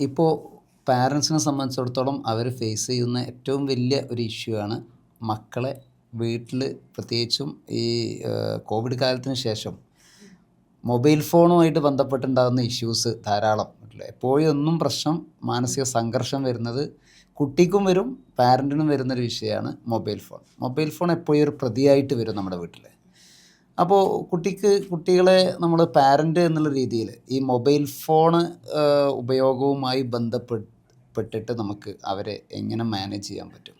ഇപ്പോൾ പാരൻസിനെ സംബന്ധിച്ചിടത്തോളം അവർ ഫേസ് ചെയ്യുന്ന ഏറ്റവും വലിയ ഒരു ഇഷ്യൂ ആണ് മക്കളെ വീട്ടിൽ പ്രത്യേകിച്ചും ഈ കോവിഡ് കാലത്തിന് ശേഷം മൊബൈൽ ഫോണുമായിട്ട് ബന്ധപ്പെട്ടുണ്ടാകുന്ന ഇഷ്യൂസ് ധാരാളം. എപ്പോഴും ഒന്നും പ്രശ്നം മാനസിക സംഘർഷം വരുന്നത് കുട്ടിക്കും വരും പാരന്റിനും വരുന്നൊരു വിഷയമാണ് മൊബൈൽ ഫോൺ മൊബൈൽ ഫോൺ എപ്പോഴും ഒരു പ്രതിയായിട്ട് വരും നമ്മുടെ വീട്ടിൽ അപ്പോൾ കുട്ടിക്ക് കുട്ടികളെ നമ്മൾ പാരന്റ് എന്നുള്ള രീതിയിൽ ഈ മൊബൈൽ ഫോണ് ഉപയോഗവുമായി ബന്ധപ്പെട്ടിട്ട് നമുക്ക് അവരെ എങ്ങനെ മാനേജ് ചെയ്യാൻ പറ്റും?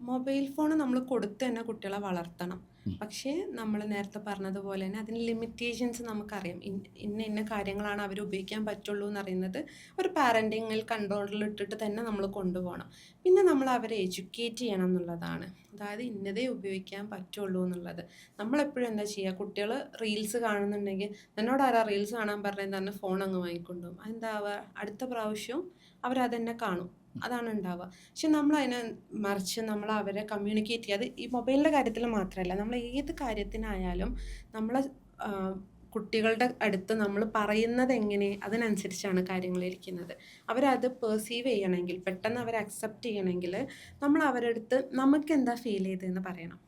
മൊബൈൽ ഫോൺ നമ്മൾ കൊടുത്ത് തന്നെ കുട്ടികളെ വളർത്തണം. പക്ഷേ നമ്മൾ നേരത്തെ പറഞ്ഞതുപോലെ തന്നെ അതിന് ലിമിറ്റേഷൻസ് നമുക്കറിയാം. ഇന്ന ഇന്ന കാര്യങ്ങളാണ് അവർ ഉപയോഗിക്കാൻ പറ്റുള്ളൂ എന്ന് അറിയുന്നത് ഒരു പാരന്റിങ്ങിൽ കൺട്രോളിൽ ഇട്ടിട്ട് തന്നെ നമ്മൾ കൊണ്ടുപോകണം. പിന്നെ നമ്മൾ അവരെ എഡ്യൂക്കേറ്റ് ചെയ്യണം എന്നുള്ളതാണ്. അതായത് ഇന്നതേ ഉപയോഗിക്കാൻ പറ്റുള്ളൂ എന്നുള്ളത്. നമ്മളെപ്പോഴും എന്താ ചെയ്യുക കുട്ടികൾ റീൽസ് കാണുന്നുണ്ടെങ്കിൽ എന്നോട് ആരാ റീൽസ് കാണാൻ പറഞ്ഞാൽ തന്നെ ഫോൺ അങ്ങ് വാങ്ങിക്കൊണ്ടുപോകും അതെന്താവുക അടുത്ത പ്രാവശ്യവും അവരതന്നെ കാണും. അതാണ് ഉണ്ടാവുക പക്ഷെ നമ്മൾ അതിനെ മറിച്ച് നമ്മൾ അവരെ കമ്മ്യൂണിക്കേറ്റ് ചെയ്യാതെ ഈ മൊബൈലിന്റെ കാര്യത്തിൽ മാത്രമല്ല നമ്മൾ ഏത് കാര്യത്തിനായാലും നമ്മൾ കുട്ടികളുടെ അടുത്ത് നമ്മൾ പറയുന്നത് എങ്ങനെ അതിനനുസരിച്ചാണ് കാര്യങ്ങൾ ഇരിക്കുന്നത്. അവരത് പെർസീവ് ചെയ്യണമെങ്കിൽ പെട്ടെന്ന് അവർ അക്സെപ്റ്റ് ചെയ്യണമെങ്കിൽ നമ്മൾ അവരുടെ അടുത്ത് നമുക്ക് എന്താ ഫീൽ ചെയ്തതെന്ന് പറയണം.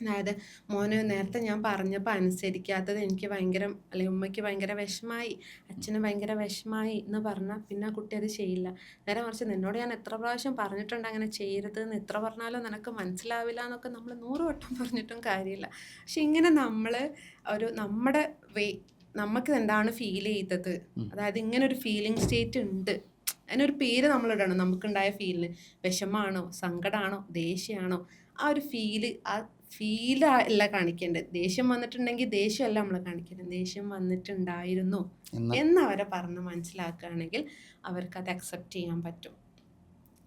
അതായത് മോന് നേരത്തെ ഞാൻ പറഞ്ഞപ്പോൾ അനുസരിക്കാത്തത് എനിക്ക് ഭയങ്കര അല്ലെങ്കിൽ ഉമ്മയ്ക്ക് ഭയങ്കര വിഷമായി അച്ഛന് ഭയങ്കര വിഷമായി എന്ന് പറഞ്ഞാൽ പിന്നെ ആ കുട്ടി അത് ചെയ്യില്ല. നേരെ മറിച്ച് നിന്നോട് ഞാൻ എത്ര പ്രാവശ്യം പറഞ്ഞിട്ടുണ്ട് അങ്ങനെ ചെയ്യരുത് എന്ന് എത്ര പറഞ്ഞാലും നിനക്ക് മനസ്സിലാവില്ല എന്നൊക്കെ നമ്മൾ നൂറ് വട്ടം പറഞ്ഞിട്ടും കാര്യമില്ല. പക്ഷെ ഇങ്ങനെ നമ്മൾ ഒരു നമ്മുടെ വേ നമുക്ക് എന്താണ് ഫീൽ ചെയ്തത്? അതായത് ഇങ്ങനെ ഒരു ഫീലിംഗ് സ്റ്റേറ്റ് ഉണ്ട്. അതിനൊരു പേര് നമ്മളിടണം. നമുക്കുണ്ടായ ഫീലിന് വിഷമാണോ? സങ്കടമാണോ ദേഷ്യമാണോ ആ ഒരു ഫീൽ ആ ഫീൽ അല്ല കാണിക്കേണ്ടത്. ദേഷ്യം വന്നിട്ടുണ്ടെങ്കിൽ ദേഷ്യമല്ല നമ്മൾ കാണിക്കേണ്ടത്. ദേഷ്യം വന്നിട്ടുണ്ടായിരുന്നു എന്ന് എന്നവരെ പറഞ്ഞ് മനസ്സിലാക്കുകയാണെങ്കിൽ അവർക്ക് അത് അക്സെപ്റ്റ് ചെയ്യാൻ പറ്റും.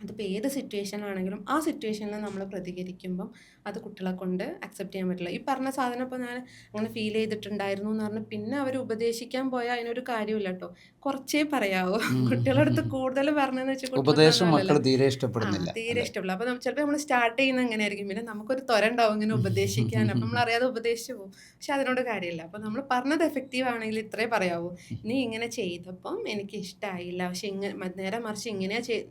അതിപ്പോൾ ഏത് സിറ്റുവേഷൻ ആണെങ്കിലും ആ സിറ്റുവേഷനിൽ നമ്മൾ പ്രതികരിക്കുമ്പം അത് കുട്ടികളെ കൊണ്ട് അക്സെപ്റ്റ് ചെയ്യാൻ പറ്റില്ല. ഈ പറഞ്ഞ സാധനം ഇപ്പോൾ ഞാൻ അങ്ങനെ ഫീൽ ചെയ്തിട്ടുണ്ടായിരുന്നു എന്ന് പറഞ്ഞ് പിന്നെ അവർ ഉപദേശിക്കാൻ പോയാൽ അതിനൊരു കാര്യമില്ല കേട്ടോ കുറച്ചേ പറയാവൂ. കുട്ടികളുടെ അടുത്ത് കൂടുതൽ പറഞ്ഞതെന്ന് വെച്ചാൽ ഉപദേശം മക്കൾ തീരെ ഇഷ്ടപ്പെടുന്നില്ല. തീരെ ഇഷ്ടപ്പെടില്ല. അപ്പോൾ നമ്മൾ ചിലപ്പോൾ നമ്മൾ സ്റ്റാർട്ട് ചെയ്യുന്ന അങ്ങനെ ആയിരിക്കും പിന്നെ നമുക്കൊരു ത്വര ഉണ്ടാവും ഇങ്ങനെ ഉപദേശിക്കാൻ. അപ്പം നമ്മൾ അറിയാതെ ഉപദേശിച്ചു പോകും. പക്ഷെ അതിനോട് കാര്യമില്ല. അപ്പോൾ നമ്മൾ പറഞ്ഞത് എഫക്റ്റീവ് ആണെങ്കിൽ ഇത്രേ പറയാവൂ. നീ ഇങ്ങനെ ചെയ്തപ്പം എനിക്ക് ഇഷ്ടമായില്ല പക്ഷെ ഇങ്ങനെ നേരെ മറിച്ച് ഇങ്ങനെയാ ചെയ്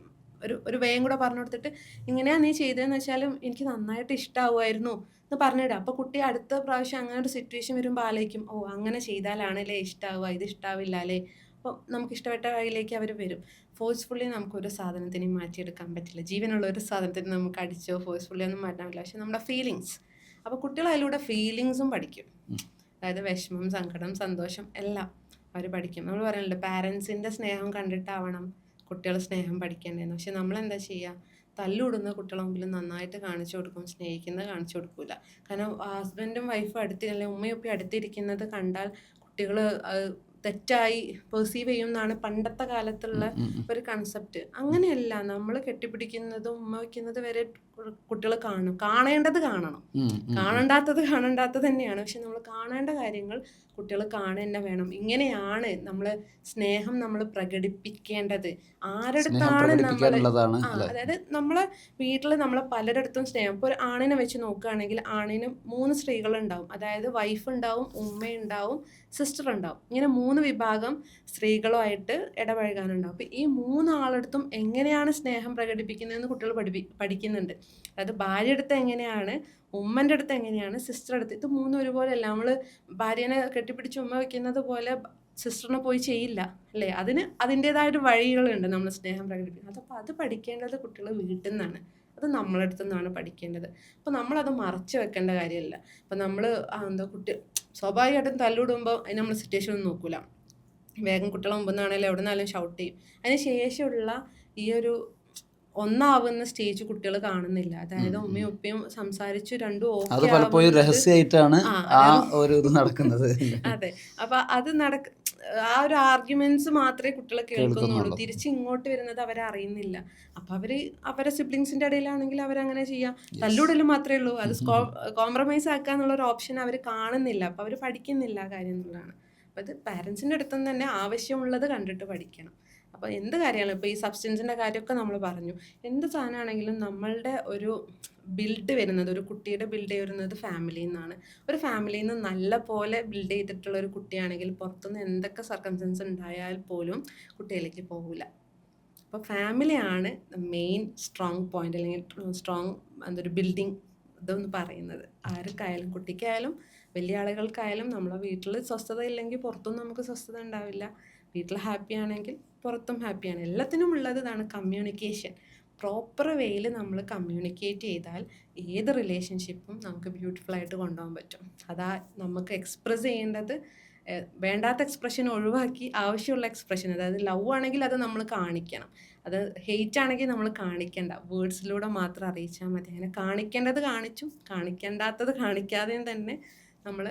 ഒരു ഒരു വേഗം കൂടെ പറഞ്ഞു കൊടുത്തിട്ട് ഇങ്ങനെയാ നീ ചെയ്തതെന്ന് വെച്ചാലും എനിക്ക് നന്നായിട്ട് ഇഷ്ടമാവുമായിരുന്നു എന്ന് പറഞ്ഞിടുക. അപ്പോൾ കുട്ടി അടുത്ത പ്രാവശ്യം അങ്ങനെ ഒരു സിറ്റുവേഷൻ വരുമ്പോൾ ആലോചിക്കും ഓ അങ്ങനെ ചെയ്താലാണല്ലേ ഇഷ്ടമാവുക ഇത് ഇഷ്ടാവില്ല അല്ലേ? അപ്പോൾ നമുക്ക് ഇഷ്ടപ്പെട്ട വഴിയിലേക്ക് അവർ വരും. ഫോഴ്സ്ഫുള്ളി നമുക്കൊരു സാധനത്തിനെ മാറ്റിയെടുക്കാൻ പറ്റില്ല. ജീവനുള്ള ഒരു സാധനത്തിന് നമുക്ക് അടിച്ചോ ഫോഴ്സ്ഫുള്ളി ഒന്നും മാറ്റാൻ പറ്റില്ല. പക്ഷെ നമ്മുടെ ഫീലിങ്സ് അപ്പോൾ കുട്ടികൾ അതിലൂടെ ഫീലിങ്സും പഠിക്കും. അതായത് വിഷമം സങ്കടം സന്തോഷം എല്ലാം അവർ പഠിക്കും. നമ്മൾ പറയുന്നുണ്ട് പാരൻസിന്റെ സ്നേഹം കണ്ടിട്ടാവണം. കുട്ടികൾ സ്നേഹം പഠിക്കേണ്ടതെന്ന് പക്ഷെ നമ്മൾ എന്താ ചെയ്യുക തല്ലുവിടുന്ന കുട്ടികളെ മുമ്പിൽ നന്നായിട്ട് കാണിച്ചു കൊടുക്കും. സ്നേഹിക്കുന്നത് കാണിച്ചു കൊടുക്കില്ല കാരണം ഹസ്ബൻഡും വൈഫും അടുത്ത് അല്ലെങ്കിൽ ഉമ്മയും ഉപ്പയും അടുത്തിരിക്കുന്നത് കണ്ടാൽ കുട്ടികൾ തെറ്റായി പെർസീവ് ചെയ്യും എന്നാണ് പണ്ടത്തെ കാലത്തുള്ള ഒരു കൺസെപ്റ്റ് അങ്ങനെയല്ല. നമ്മൾ കെട്ടിപ്പിടിക്കുന്നതും ഉമ്മ വയ്ക്കുന്നത് വരെ കുട്ടികൾ കാണും. കാണേണ്ടത് കാണണം. കാണണ്ടാത്തത് കാണണ്ടാത്തത് തന്നെയാണ്. പക്ഷെ നമ്മൾ കാണേണ്ട കാര്യങ്ങൾ കുട്ടികൾ കാണുക തന്നെ വേണം. ഇങ്ങനെയാണ് നമ്മൾ സ്നേഹം നമ്മൾ പ്രകടിപ്പിക്കേണ്ടത്. ആരടുത്താണ് നമ്മൾ ആ അതായത് നമ്മളെ വീട്ടിൽ നമ്മളെ പലരിടത്തും സ്നേഹം. ഇപ്പോൾ ഒരു ആണിനെ വെച്ച് നോക്കുകയാണെങ്കിൽ ആണിന് മൂന്ന് സ്ത്രീകളുണ്ടാവും. അതായത് വൈഫ് ഉണ്ടാവും ഉമ്മ ഉണ്ടാവും സിസ്റ്റർ ഉണ്ടാവും. ഇങ്ങനെ മൂന്ന് വിഭാഗം സ്ത്രീകളുമായിട്ട് ഇടപഴകാനുണ്ടാവും. അപ്പോൾ ഈ മൂന്ന് മൂന്നാളടുത്തും എങ്ങനെയാണ് സ്നേഹം പ്രകടിപ്പിക്കുന്നതെന്ന് കുട്ടികൾ പഠിപ്പി പഠിക്കുന്നുണ്ട്. അതായത് ഭാര്യ അടുത്ത് എങ്ങനെയാണ് ഉമ്മന്റെ അടുത്ത് എങ്ങനെയാണ്? സിസ്റ്റർ അടുത്ത്. ഇത് മൂന്നും ഒരുപോലെയല്ല. നമ്മൾ ഭാര്യനെ കെട്ടിപ്പിടിച്ച് ഉമ്മ വെക്കുന്നത് പോലെ സിസ്റ്ററിനെ പോയി ചെയ്യില്ല അല്ലേ? അതിന് അതിന്റേതായൊരു വഴികളുണ്ട് നമ്മൾ സ്നേഹം പ്രകടിപ്പിക്കുന്നത് അതപ്പോൾ അത് പഠിക്കേണ്ടത് കുട്ടികൾ വീട്ടിൽ നിന്നാണ്. അത് നമ്മളെ അടുത്തു നിന്നാണ് പഠിക്കേണ്ടത്. അപ്പോൾ നമ്മളത് മറച്ചു വെക്കേണ്ട കാര്യമല്ല. അപ്പോൾ നമ്മൾ എന്താ കുട്ടി സ്വാഭാവികമായിട്ടും തല്ലിടുമ്പോൾ അതിന് നമ്മൾ സിറ്റുവേഷൻ ഒന്നും നോക്കൂല. വേഗം കുട്ടികളെ മുമ്പ് നിന്നാണെങ്കിലും എവിടെ നിന്നാലും ഷൗട്ട് ചെയ്യും. അതിന് ശേഷമുള്ള ഈ ഒരു ഒന്നാവുന്ന സ്റ്റേജ് കുട്ടികൾ കാണുന്നില്ല. അതായത് ഉമ്മയും ഉപ്പയും സംസാരിച്ചു രണ്ടും അത് പലപ്പോഴും രഹസ്യമായിട്ടാണ് ആ, ഒരു ഇത് നടക്കുന്നത്. അതെ. അപ്പൊ അത് നടക്ക ആ ഒരു ആർഗ്യുമെന്റ്സ് മാത്രമേ കുട്ടികളെ കേൾക്കുന്നുള്ളൂ. കേൾക്കുന്നുള്ളൂ. തിരിച്ച് ഇങ്ങോട്ട് വരുന്നത് അവരെ അറിയുന്നില്ല. അപ്പൊ അവർ അവരെ സിബ്ലിങ്സിന്റെ ഇടയിലാണെങ്കിൽ അവരങ്ങനെ ചെയ്യാം. തല്ലുടലും മാത്രമേ ഉള്ളൂ. അത് കോംപ്രമൈസ് ആക്കാന്നുള്ള ഒരു ഓപ്ഷൻ അവർ കാണുന്നില്ല. അപ്പൊ അവർ പഠിക്കുന്നില്ല കാര്യം എന്നുള്ളതാണ്. അപ്പൊ അത് പാരന്റ്സിന്റെ അടുത്തുനിന്ന് തന്നെ ആവശ്യമുള്ളത് കണ്ടിട്ട് പഠിക്കണം. അപ്പോൾ എന്ത് കാര്യമാണ്? ഇപ്പോൾ ഈ സബ്സ്റ്റൻസിന്റെ കാര്യമൊക്കെ നമ്മൾ പറഞ്ഞു. എന്ത് സാധനമാണെങ്കിലും നമ്മളുടെ ഒരു ബിൽഡ് വരുന്നത് ഒരു കുട്ടിയുടെ ബിൽഡ് വരുന്നത് ഫാമിലിയിൽ നിന്നാണ് ഒരു ഫാമിലിയിൽ നിന്ന് നല്ല പോലെ ബിൽഡ് ചെയ്തിട്ടുള്ള ഒരു കുട്ടിയാണെങ്കിൽ പുറത്തുനിന്ന് എന്തൊക്കെ സർക്കംസ്റ്റൻസ് ഉണ്ടായാൽ പോലും കുട്ടിയിലേക്ക് പോകില്ല അപ്പോൾ ഫാമിലിയാണ് മെയിൻ സ്ട്രോങ് പോയിന്റ് അല്ലെങ്കിൽ സ്ട്രോങ് എന്തൊരു ബിൽഡിങ് ഇതെന്ന് പറയുന്നത്. ആർക്കായാലും കുട്ടിക്കായാലും വലിയ ആളുകൾക്കായാലും നമ്മളെ വീട്ടിൽ സ്വസ്ഥത ഇല്ലെങ്കിൽ പുറത്തും നമുക്ക് സ്വസ്ഥത ഉണ്ടാവില്ല. വീട്ടിൽ ഹാപ്പി ആണെങ്കിൽ പുറത്തും ഹാപ്പിയാണ് എല്ലാത്തിനും ഉള്ളത് ഇതാണ് കമ്മ്യൂണിക്കേഷൻ പ്രോപ്പർ വേയിൽ നമ്മൾ കമ്മ്യൂണിക്കേറ്റ് ചെയ്താൽ ഏത് റിലേഷൻഷിപ്പും നമുക്ക് ബ്യൂട്ടിഫുൾ ആയിട്ട് കൊണ്ടുപോകാൻ പറ്റും. അതാ നമുക്ക് എക്സ്പ്രസ് ചെയ്യേണ്ടത് വേണ്ടാത്ത എക്സ്പ്രഷൻ ഒഴിവാക്കി ആവശ്യമുള്ള എക്സ്പ്രഷൻ അതായത് ലവ് ആണെങ്കിൽ അത് നമ്മൾ കാണിക്കണം. അത് ഹെയ്റ്റ് ആണെങ്കിൽ നമ്മൾ കാണിക്കേണ്ട. വേർഡ്സിലൂടെ മാത്രം അറിയിച്ചാൽ മതി. അങ്ങനെ കാണിക്കേണ്ടത് കാണിച്ചു കാണിക്കേണ്ടാത്തത് കാണിക്കാതെയും തന്നെ നമ്മൾ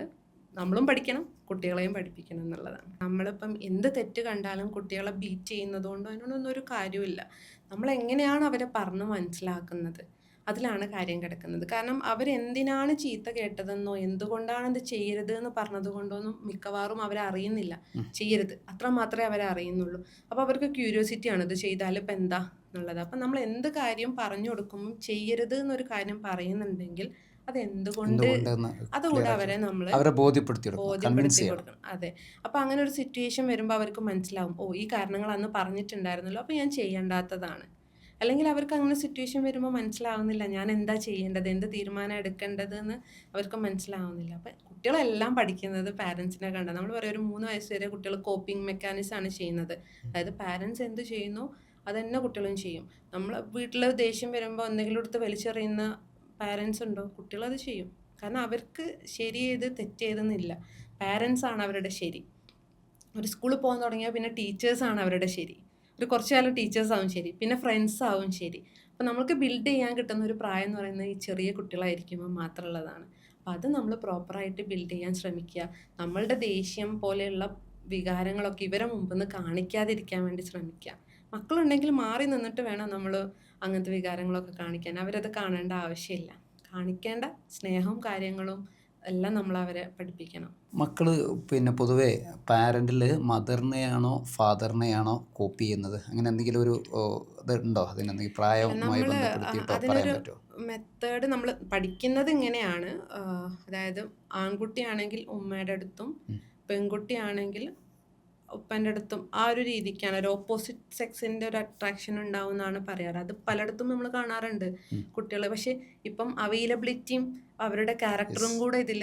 നമ്മളും പഠിക്കണം കുട്ടികളെയും പഠിപ്പിക്കണം എന്നുള്ളതാണ്. നമ്മളിപ്പം എന്ത് തെറ്റ് കണ്ടാലും കുട്ടികളെ ബീറ്റ് ചെയ്യുന്നത് കൊണ്ടോ അതിനോടൊന്നും ഒരു കാര്യമില്ല നമ്മൾ എങ്ങനെയാണ് അവരെ പറഞ്ഞ് മനസ്സിലാക്കുന്നത്? അതിലാണ് കാര്യം കിടക്കുന്നത്. കാരണം അവരെന്തിനാണ് ചീത്ത കേട്ടതെന്നോ എന്തുകൊണ്ടാണ് ഇത് ചെയ്യരുത് എന്ന് പറഞ്ഞത് കൊണ്ടൊന്നും മിക്കവാറും അവരറിയുന്നില്ല ചെയ്യരുത്. അത്ര മാത്രമേ അവരെ അറിയുന്നുള്ളൂ. അപ്പോൾ അവർക്ക് ക്യൂരിയോസിറ്റി ആണ് ഇത് ചെയ്താൽ ഇപ്പം എന്താ എന്നുള്ളത്. അപ്പം നമ്മൾ എന്ത് കാര്യം പറഞ്ഞു കൊടുക്കുമ്പോൾ ചെയ്യരുത് എന്നൊരു കാര്യം പറയുന്നുണ്ടെങ്കിൽ അത് എന്തുകൊണ്ട് അതുകൂടെ അവരെ നമ്മൾ അവരെ ബോധ്യപ്പെടുത്തി കൊടുക്കണം കൺവിൻസ് ബോധ്യപ്പെടുത്തി കൊടുക്കണം അതെ. അപ്പോൾ അങ്ങനെ ഒരു സിറ്റുവേഷൻ വരുമ്പോൾ അവർക്ക് മനസ്സിലാവും ഓ ഈ കാരണങ്ങൾ അന്ന് പറഞ്ഞിട്ടുണ്ടായിരുന്നല്ലോ അപ്പോൾ ഞാൻ ചെയ്യേണ്ടാത്തതാണ്. അല്ലെങ്കിൽ അവർക്ക് അങ്ങനെ സിറ്റുവേഷൻ വരുമ്പോൾ മനസ്സിലാവുന്നില്ല ഞാൻ എന്താ ചെയ്യേണ്ടത്? എന്ത് തീരുമാനം എടുക്കേണ്ടത് എന്ന് അവർക്ക് മനസ്സിലാവുന്നില്ല. അപ്പം കുട്ടികളെല്ലാം പഠിക്കുന്നത് പാരൻസിനെ കണ്ട നമ്മൾ പറയും ഒരു മൂന്ന് വയസ്സ് വരെ കുട്ടികൾ കോപ്പിംഗ് മെക്കാനിസം ആണ് ചെയ്യുന്നത്. അതായത് പാരൻസ് എന്ത് ചെയ്യുന്നു അതന്നെ കുട്ടികളും ചെയ്യും. നമ്മൾ വീട്ടിൽ ദേഷ്യം വരുമ്പോൾ എന്തെങ്കിലും എടുത്ത് വലിച്ചെറിയുന്ന പാരൻസ് ഉണ്ടോ? കുട്ടികളത് ചെയ്യും. കാരണം അവർക്ക് ശരി ചെയ്ത് തെറ്റ് പാരൻസ് ആണ് അവരുടെ ശരി. ഒരു സ്കൂളിൽ പോകാൻ തുടങ്ങിയാൽ പിന്നെ ടീച്ചേഴ്സ് ആണ് അവരുടെ ശരി. ഒരു കുറച്ച് കാലം ടീച്ചേഴ്സ് ആവും ശരി. പിന്നെ ഫ്രണ്ട്സ് ആവും ശരി. അപ്പോൾ നമുക്ക് ബിൽഡ് ചെയ്യാൻ കിട്ടുന്ന ഒരു പ്രായം എന്ന് പറയുന്നത് ഈ ചെറിയ കുട്ടികളായിരിക്കുമ്പോൾ മാത്രമുള്ളതാണ്. അപ്പോൾ അത് നമ്മൾ പ്രോപ്പറായിട്ട് ബിൽഡ് ചെയ്യാൻ ശ്രമിക്കുക. നമ്മളുടെ ദേഷ്യം പോലെയുള്ള വികാരങ്ങളൊക്കെ ഇവരെ മുമ്പിൽ നിന്ന് കാണിക്കാതിരിക്കാൻ വേണ്ടി ശ്രമിക്കുക. മക്കളുണ്ടെങ്കിൽ മാറി നിന്നിട്ട് വേണം നമ്മൾ അങ്ങനത്തെ വികാരങ്ങളൊക്കെ കാണിക്കാൻ. അവരത് കാണേണ്ട ആവശ്യമില്ല. കാണിക്കേണ്ട സ്നേഹവും കാര്യങ്ങളും എല്ലാം നമ്മൾ അവരെ പഠിപ്പിക്കണം. മക്കൾ പിന്നെ പൊതുവേ പാരന്റിൽ മദറിനെയാണോ ഫാദറിനെയാണോ കോപ്പി ചെയ്യുന്നത്? അങ്ങനെ എന്തെങ്കിലും ഒരു ഉണ്ടോ? അതിനെന്തെങ്കിലും പ്രായവുമായി നമ്മൾ ബന്ധപ്പെടുത്തിയിട്ടോ പറയാൻ അതിനൊരു പറ്റുമോ? മെത്തേഡ് നമ്മൾ പഠിക്കുന്നത് ഇങ്ങനെയാണ്. അതായത് ആൺകുട്ടിയാണെങ്കിൽ ഉമ്മയുടെ അടുത്തും. പെൺകുട്ടിയാണെങ്കിൽ ഉപ്പന്റെ അടുത്തും ആ ഒരു രീതിക്കാണ്. ഒരു ഓപ്പോസിറ്റ് സെക്സിന്റെ ഒരു അട്രാക്ഷൻ ഉണ്ടാവുമെന്നാണ് പറയാറ്. അത് പലയിടത്തും നമ്മൾ കാണാറുണ്ട് കുട്ടികളെ. കുട്ടികൾ പക്ഷെ ഇപ്പം അവൈലബിലിറ്റിയും അവരുടെ ക്യാരക്ടറും കൂടെ ഇതിൽ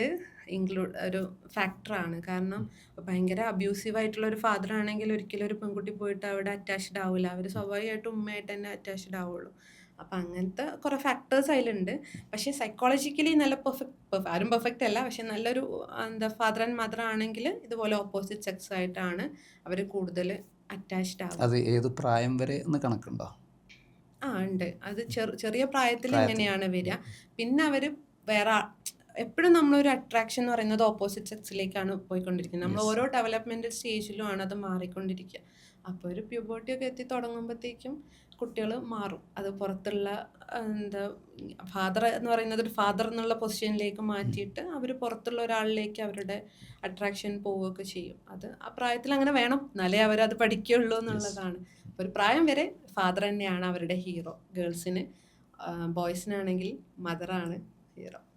ഇൻക്ലൂഡ് ഒരു ഫാക്ടറാണ് കാരണം ഭയങ്കര അബ്യൂസീവ് ആയിട്ടുള്ള ഒരു ഫാദർ ആണെങ്കിൽ ഒരിക്കലും ഒരു പെൺകുട്ടി പോയിട്ട് അവിടെ അറ്റാച്ച്ഡ് ആവില്ല അവർ സ്വാഭാവികമായിട്ടും ഉമ്മയായിട്ട് തന്നെ അറ്റാച്ച്ഡ് ആവുള്ളൂ. അപ്പം അങ്ങനത്തെ കുറേ ഫാക്ടേഴ്സ് അതിലുണ്ട് പക്ഷേ സൈക്കോളജിക്കലി നല്ല പെർഫെക്റ്റ് ആരും പെർഫെക്റ്റ് അല്ല. പക്ഷേ നല്ലൊരു എന്താ ഫാദർ ആൻഡ് മദർ ആണെങ്കിൽ ഇതുപോലെ ഓപ്പോസിറ്റ് സെക്സ് ആയിട്ടാണ് അവർ കൂടുതൽ അറ്റാച്ച്ഡ് ആവുക. അത് ഏത് പ്രായം വരെ എന്ന് കണക്കുണ്ടോ? ആ ഉണ്ട് അത് ചെറു ചെറിയ പ്രായത്തിൽ പ്രായത്തിൽ. ഇങ്ങനെയാണ് വരിക. പിന്നെ അവർ വേറെ എപ്പോഴും നമ്മളൊരു അട്രാക്ഷൻ എന്ന് പറയുന്നത് ഓപ്പോസിറ്റ് സെക്സിലേക്കാണ് പോയിക്കൊണ്ടിരിക്കുന്നത്. നമ്മൾ ഓരോ ഡെവലപ്മെന്റ് സ്റ്റേജിലും ആണ് അത് മാറിക്കൊണ്ടിരിക്കുക. അപ്പോൾ ഒരു പ്യൂബർട്ടി ഒക്കെ എത്തി തുടങ്ങുമ്പോഴത്തേക്കും കുട്ടികൾ മാറും. അത് പുറത്തുള്ള എന്താ ഫാദർ എന്ന് പറയുന്നത് ഒരു ഫാദർ എന്നുള്ള പൊസിഷനിലേക്ക് മാറ്റിയിട്ട് അവർ പുറത്തുള്ള ഒരാളിലേക്ക് അവരുടെ അട്രാക്ഷൻ പോവുകയൊക്കെ ചെയ്യും. അത് ആ പ്രായത്തിൽ അങ്ങനെ വേണം. എന്നാലേ അവരത് പഠിക്കുകയുള്ളൂ എന്നുള്ളതാണ്. ഒരു പ്രായം വരെ ഫാദർ തന്നെയാണ് അവരുടെ ഹീറോ ഗേൾസിന് ബോയ്സിനാണെങ്കിൽ മദറാണ് ഹീറോ